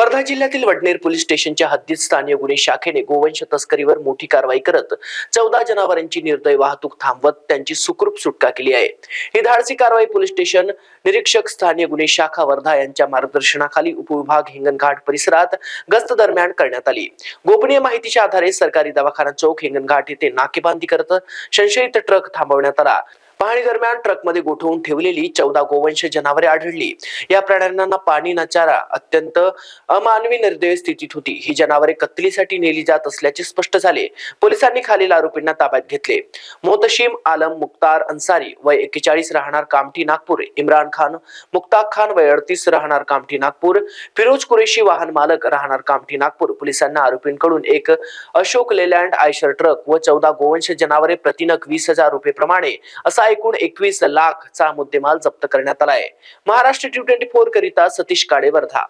वर्धा जिल्ह्यातील वडनेर पोलीस स्टेशनच्या हद्दीत स्थानीय गुन्हे शाखेने गोवंश तस्करीवर मोठी कारवाई करत चौदा जनावरांची निर्दय वाहतूक थांबवत त्यांची सुखरूप सुटका केली आहे. ही धाडसी कारवाई पोलीस स्टेशन निरीक्षक स्थानीय गुन्हे शाखा वर्धा यांच्या मार्गदर्शनाखाली उपविभाग हिंगणघाट परिसरात गस्त दरम्यान करण्यात आली. गोपनीय माहितीच्या आधारे सरकारी दवाखाना चौक हिंगणघाट येथे नाकेबंदी करत संशयित ट्रक थांबवण्यात आला. पाहणी दरम्यान ट्रकमध्ये गोठवून ठेवलेली चौदा गोवंश जनावरे आढळली. या प्राण्यांना पाणी न चारा अत्यंत अमानवी निर्दय स्थितीत होती. ही जनावरे कत्तलीसाठी नेली जात असल्याचे स्पष्ट झाले. पोलिसांनी खालील आरोपींना ताब्यात घेतले. मोतशीम आलम मुक्तार अन्सारी वय एकेचाळीस राहणार कामठी नागपूर. इम्रान खान मुक्ताक खान वय अडतीस राहणार कामठी नागपूर. फिरोज कुरेशी वाहन मालक राहणार कामठी नागपूर. पोलिसांना आरोपींकडून एक अशोक लेलँड आयशर ट्रक व चौदा गोवंश जनावरे प्रतिनग वीस हजार रुपये प्रमाणे असा एकूण एकवीस लाखचा मुद्देमाल जप्त करण्यात आलाय. महाराष्ट्र टी ट्वेंटी फोर करिता सतीश काडे वर्धा